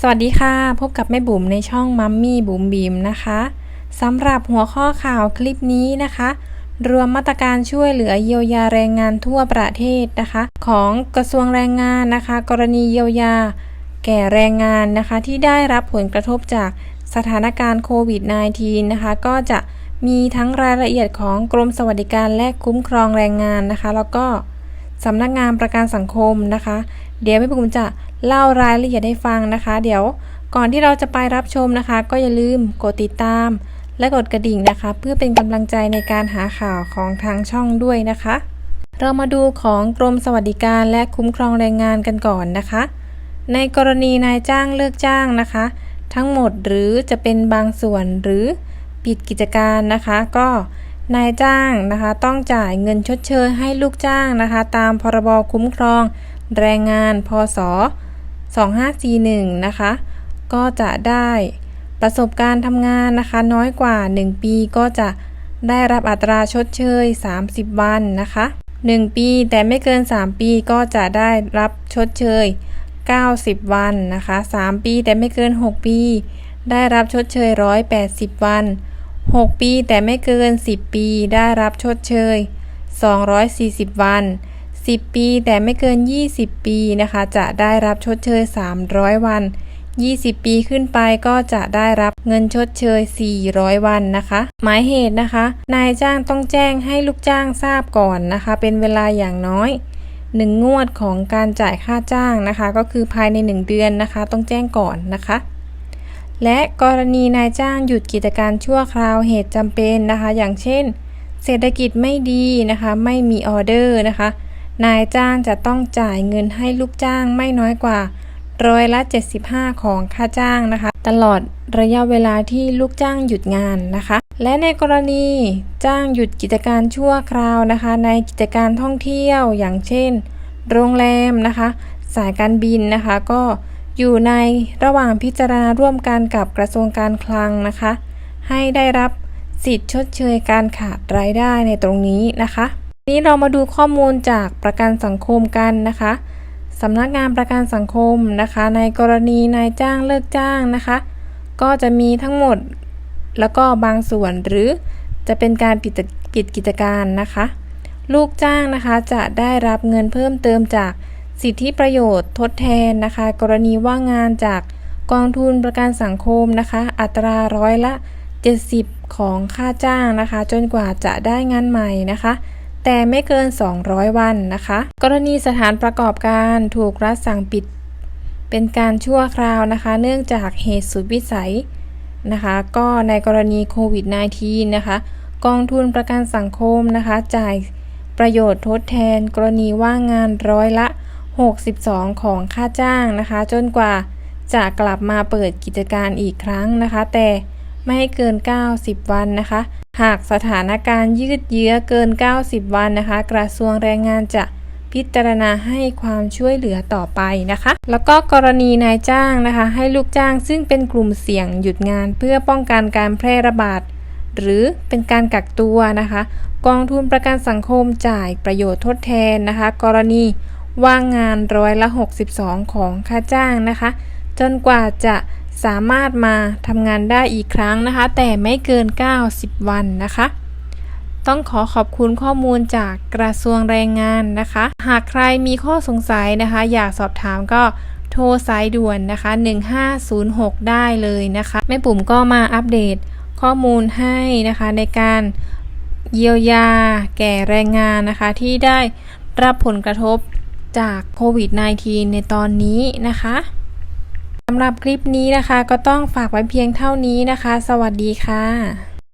สวัสดีค่ะ พบกับแม่บุ๋มในช่องมัมมี่บุ๋มบีมนะคะสำหรับหัวข้อข่าวคลิปนี้นะคะ รวมมาตรการช่วยเหลือเยียวยาแรงงานทั่วประเทศนะคะ ของกระทรวงแรงงานนะคะ กรณีเยียวยา แก่แรงงานนะคะ ที่ได้รับผลกระทบจากสถานการณ์โควิด -19 นะคะ ก็จะมีทั้งรายละเอียดของกรมสวัสดิการและคุ้มครองแรงงานนะคะ แล้วก็สำนักงานประกันสังคมนะคะ เดี๋ยวแม่บุ๋มจะเล่ารายละเอียดให้ฟังนะคะ เดี๋ยวก่อนที่เราจะไปรับชมนะคะ ก็อย่าลืมกดติดตาม และกดกระดิ่งนะคะ เพื่อเป็นกำลังใจในการหาข่าวของทางช่องด้วยนะคะ เรามาดูของกรมสวัสดิการและคุ้มครองแรงงานกันก่อนนะคะ ในกรณีนายจ้างเลิกจ้างนะคะ ทั้งหมดหรือจะเป็นบางส่วนหรือปิดกิจการนะคะ ก็นายจ้างนะคะ ต้องจ่ายเงินชดเชยให้ลูกจ้างนะคะ ตามพรบคุ้มครอง แรงงานพศ 2541 นะคะ ก็จะได้ประสบการณ์ทำงานนะคะ น้อยกว่า 1 ปีก็จะได้รับอัตราชดเชย 30 วันนะคะ 1 ปีแต่ไม่เกิน 3 ปีก็จะได้รับชดเชย 90 วันนะคะ 3 ปีแต่ไม่เกิน 6 ปี ได้รับชดเชย 180 วัน 6 ปีแต่ไม่เกิน 10 ปี ได้รับชดเชย 240 วัน 10 ปี แต่ไม่เกิน 20 ปีนะคะ จะได้รับชดเชย 300 วัน 20 ปีขึ้นไปก็จะได้รับเงินชดเชย 400 วันนะคะ หมายเหตุนะคะ นายจ้างต้องแจ้งให้ลูกจ้างทราบก่อนนะคะ เป็นเวลาอย่างน้อย1งวดของการจ่ายค่าจ้างนะคะ ก็คือภายใน 1 เดือนนะคะ ต้องแจ้งก่อนนะคะ และกรณีนายจ้างหยุดกิจการชั่วคราวเหตุจำเป็นนะคะ อย่างเช่น เศรษฐกิจไม่ดีนะคะ ไม่มีออเดอร์นะคะ นายจ้างจะต้องจ่ายเงินให้ลูกจ้างไม่น้อยกว่าร้อยละ 75 ของค่าจ้างนะคะ ตลอดระยะเวลาที่ลูกจ้างหยุดงานนะคะ และในกรณีจ้างหยุดกิจการชั่วคราวนะคะ ในกิจการท่องเที่ยวอย่างเช่น โรงแรมนะคะ สายการบินนะคะ ก็อยู่ในระหว่างพิจารณาร่วมกันกับกระทรวงการคลังนะคะ ให้ได้รับสิทธิ์ชดเชยการขาดรายได้ในตรงนี้นะคะ นี้เรามาดูข้อมูลจากประกันสังคมกันนะคะสำนักงานประกันสังคมนะคะ ในกรณีนายจ้างเลิกจ้างนะคะ ก็จะมีทั้งหมดแล้วก็บางส่วนหรือจะเป็นการปิดปิดกิจการนะคะ ลูกจ้างนะคะจะได้รับเงินเพิ่มเติมจากสิทธิประโยชน์ทดแทนนะคะ กรณีว่างงานจากกองทุนประกันสังคมนะคะ อัตราร้อยละ 70 ของค่าจ้างนะคะ จนกว่าจะได้งานใหม่นะคะ แต่ไม่เกิน 200 วันนะคะ กรณีสถานประกอบการถูกรัฐสั่งปิด เป็นการชั่วคราวนะคะ เนื่องจากเหตุสุดวิสัยนะคะ ก็ในกรณีโควิด -19 นะคะ กองทุนประกันสังคมนะคะ จ่ายประโยชน์ทดแทน กรณีว่างงานร้อยละ 62 ของค่าจ้างนะคะ จนกว่าจะกลับมาเปิดกิจการอีกครั้งนะคะ แต่ไม่ให้เกิน 90 วันนะคะ หากสถานการณ์ยืดเยื้อเกิน 90 วันนะคะ กระทรวงแรงงานจะพิจารณาให้ความช่วยเหลือต่อไปนะคะ แล้วก็กรณีนายจ้างนะคะ ให้ลูกจ้างซึ่งเป็นกลุ่มเสี่ยงหยุดงาน เพื่อป้องกันการแพร่ระบาด หรือเป็นการกักตัวนะคะ กองทุนประกันสังคมจ่ายประโยชน์ทดแทนนะคะ กรณีว่างงานร้อยละ 62 ของค่าจ้างนะคะ จนกว่าจะ สามารถมาทำงานได้อีกครั้งนะคะ แต่ไม่เกิน 90 วันนะคะ ต้องขอขอบคุณข้อมูลจากกระทรวงแรงงานนะคะ หากใครมีข้อสงสัยนะคะ อยากสอบถามก็โทรสายด่วนนะคะ 1506 ได้เลยนะคะ แม่ปุ่มก็มาอัปเดตข้อมูลให้นะคะในการเยียวยาแก่แรงงานนะคะที่ได้รับผลกระทบจากโควิด -19 ในตอนนี้นะคะ สำหรับคลิปนี้นะคะ ก็ต้องฝากไว้เพียงเท่านี้นะคะ สวัสดีค่ะ